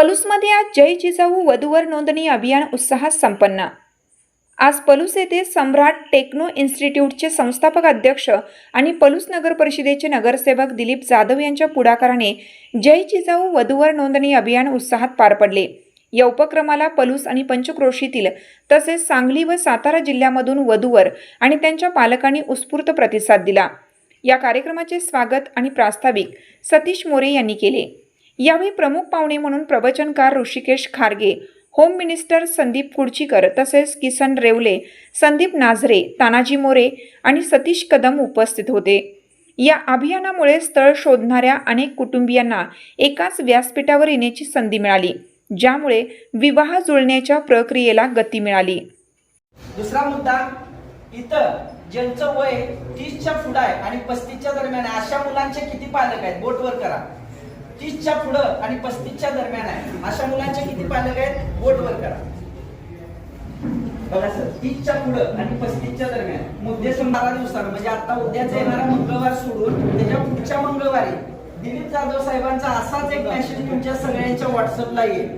पलूसमध्ये आज जय जिजाऊ वधूवर नोंदणी अभियान उत्साहात संपन्न. आज पलूस येथे सम्राट टेक्नो इन्स्टिट्यूटचे संस्थापक अध्यक्ष आणि पलूस नगर परिषदेचे नगरसेवक दिलीप जाधव यांच्या पुढाकाराने जय जिजाऊ वधूवर नोंदणी अभियान उत्साहात पार पडले. या उपक्रमाला पलूस आणि पंचक्रोशीतील तसेच सांगली व सातारा जिल्ह्यामधून वधूवर आणि त्यांच्या पालकांनी उत्स्फूर्त प्रतिसाद दिला. या कार्यक्रमाचे स्वागत आणि प्रास्ताविक सतीश मोरे यांनी केले. यावेळी प्रमुख पाहुणे म्हणून प्रवचनकार ऋषिकेश खारगे होम मिनिस्टर संदीप कुडचीकर तसेच किसन रेवले संदीप नाझरे तानाजी मोरे आणि सतीश कदम उपस्थित होते. या अभियानामुळे स्थळ शोधणाऱ्या अनेक कुटुंबियांना एकाच व्यासपीठावर येण्याची संधी मिळाली ज्यामुळे विवाह जुळण्याच्या प्रक्रियेला गती मिळाली. दुसरा मुद्दा इथं ज्यांचं वय तीसच्या पुढं आहे आणि पस्तीसच्या दरम्यान अशा मुलांचे किती पालक आहेत? बोटवर करा. तीसच्या पुढं आणि पस्तीसच्या दरम्यान आहे. अशा मुलांचे किती पालक आहेत? बोटवर करा. बघा सर तीसच्या पुढं आणि पस्तीसच्या दरम्यान. मुद्दे बारा दिवसानं म्हणजे आता उद्याचा येणारा मंगळवार सोडून त्याच्या पुढच्या मंगळवारी दिलीप जाधव साहेबांचा असाच एक मेसेज तुमच्या सगळ्यांच्या व्हॉट्सअपला येईल.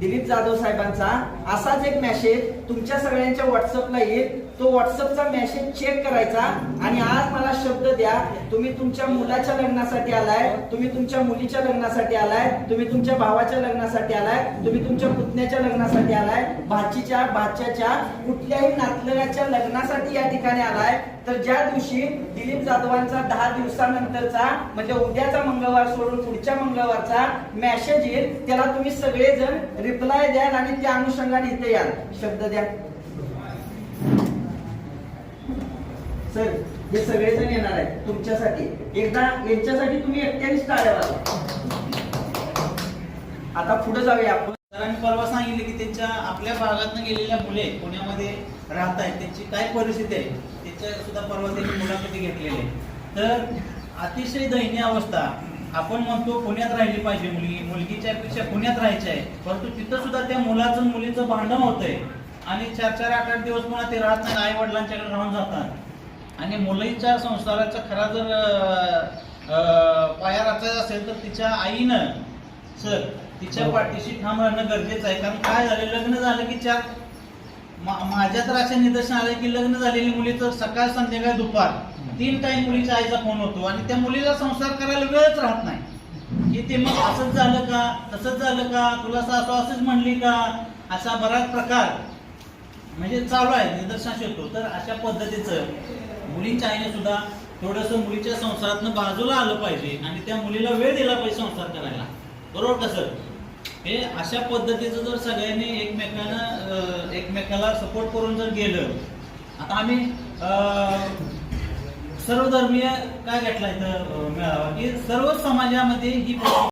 दिलीप जाधव साहेबांचा असाच एक मेसेज तुमच्या सगळ्यांच्या व्हॉट्सअपला येईल. तो व्हॉट्सअपचा मेसेज चेक करायचा आणि आज मला शब्द द्या. तुम्ही तुमच्या मुलाच्या लग्नासाठी आलाय. तुम्ही तुमच्या मुलीच्या लग्नासाठी आलाय. तुम्ही तुमच्या भावाच्या लग्नासाठी आलाय. तुम्ही तुमच्या पुतण्याच्या लग्नासाठी आलाय. भाचीच्या भाच्याच्या कुठल्याही नातलगाच्या लग्नासाठी या ठिकाणी आलाय. तर ज्या दिवशी दिलीप जाधवांचा दहा दिवसानंतरचा म्हणजे उद्याचा मंगळवार सोडून पुढच्या मंगळवारचा मेसेज येईल त्याला तुम्ही सगळेजण रिप्लाय द्याल आणि त्या अनुषंगाने इथे याल. शब्द द्या. सर हे सगळेजण येणार आहेत तुमच्यासाठी. एकदा यांच्यासाठी तुम्ही एकट्यानेच टाळ्या वाजवा. आता पुढे जाऊया. आपण सरांनी परवा सांगितले की त्यांच्या आपल्या भागातनं गेलेल्या मुले पुण्यामध्ये राहत आहेत. त्यांची काय परिस्थिती आहे? त्याच्या सुद्धा परवा त्यांनी मुलाखती घेतलेली तर अतिशय दयनीय अवस्था. आपण म्हणतो पुण्यात राहिली पाहिजे मुलगी. मुलगीच्या पेक्षा पुण्यात राहायची आहे. परंतु तिथं सुद्धा त्या मुलाचं मुलीचं भांडण होतंय. आणि चार चार आठ आठ दिवस पुन्हा ते राहत नाही आई वडिलांच्याकडे राहून जातात. आणि मुलीच्या संसाराचा खरा जर पाया राखायचा असेल तर तिच्या आईनं सर तिच्या पाठीशी ठाम राहणं गरजेचं आहे. कारण काय झालं लग्न झालं की चार माझ्या तर अशा निदर्शन आलं की लग्न झालेली मुली तर सकाळ संध्याकाळ दुपार तीन टाइम मुलीच्या आईचा फोन होतो. आणि त्या मुलीला संसार करायला वेळच राहत नाही. की ते मग असंच झालं का तसंच झालं का तुला सासू असंच म्हणली का? असा बराच प्रकार. म्हणजे चालू आहे निदर्शनास येतो. तर अशा पद्धतीचं मुलींच्या आईने सुद्धा थोडंसं मुलीच्या संसारातनं बाजूला आलं पाहिजे आणि त्या मुलीला वेळ दिला पाहिजे संसार करायला. बरोबर का सर? हे अशा पद्धतीचं जर सगळ्यांनी एकमेकांना एकमेकाला सपोर्ट करून जर गेलं आता आम्ही अं, सर्वधर्मीय काय घेतला इथं मेळावा? की सर्व समाजामध्ये ही